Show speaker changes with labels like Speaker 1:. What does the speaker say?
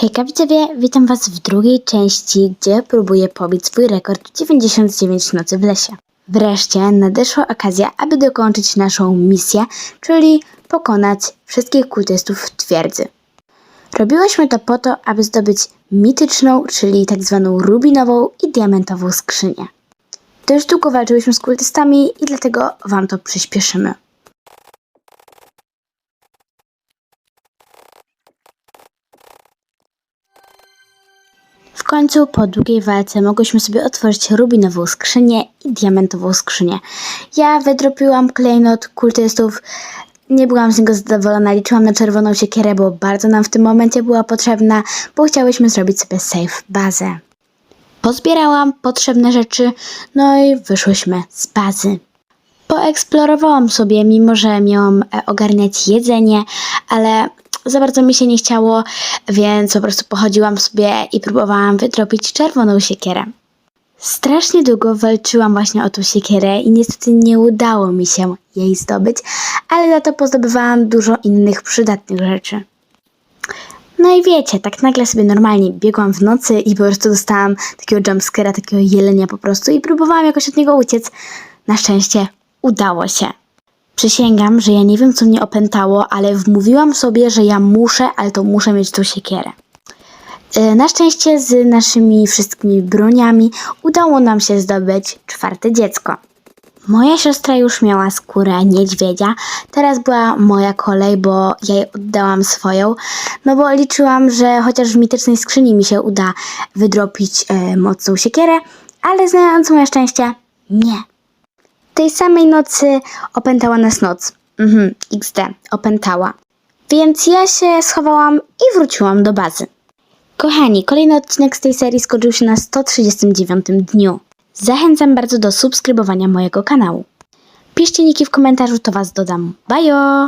Speaker 1: Hejka widzowie, witam was w drugiej części, gdzie próbuję pobić swój rekord 99 nocy w lesie. Wreszcie nadeszła okazja, aby dokończyć naszą misję, czyli pokonać wszystkich kultystów w twierdzy. Robiłyśmy to po to, aby zdobyć mityczną, czyli tak zwaną rubinową i diamentową skrzynię. Dość długo walczyłyśmy z kultystami i dlatego wam to przyspieszymy. Końcu po długiej walce mogłyśmy sobie otworzyć rubinową skrzynię i diamentową skrzynię. Ja wydropiłam klejnot kultystów, nie byłam z niego zadowolona, liczyłam na czerwoną siekierę, bo bardzo nam w tym momencie była potrzebna, bo chciałyśmy zrobić sobie safe bazę. Pozbierałam potrzebne rzeczy, no i wyszłyśmy z bazy. Poeksplorowałam sobie, mimo że miałam e, ogarniać jedzenie, ale za bardzo mi się nie chciało, więc po prostu pochodziłam sobie i próbowałam wydrobić czerwoną siekierę. Strasznie długo walczyłam właśnie o tą siekierę i niestety nie udało mi się jej zdobyć, ale za to pozdobywałam dużo innych przydatnych rzeczy. No i wiecie, tak nagle sobie normalnie biegłam w nocy i po prostu dostałam takiego jumpscare'a, takiego jelenia po prostu i próbowałam jakoś od niego uciec. Na szczęście udało się. Przysięgam, że ja nie wiem, co mnie opętało, ale wmówiłam sobie, że ja muszę, ale to muszę mieć tą siekierę. E, Na szczęście z naszymi wszystkimi broniami udało nam się zdobyć czwarte dziecko. Moja siostra już miała skórę niedźwiedzia, teraz była moja kolej, bo ja jej oddałam swoją, no bo liczyłam, że chociaż w mitycznej skrzyni mi się uda wydropić e, mocną siekierę, ale znając moje szczęście, nie. Tej samej nocy opętała nas noc. Mhm, XD, opętała. Więc ja się schowałam i wróciłam do bazy. Kochani, kolejny odcinek z tej serii skończył się na 139 dniu. Zachęcam bardzo do subskrybowania mojego kanału. Piszcie niki w komentarzu, to was dodam. Bajo!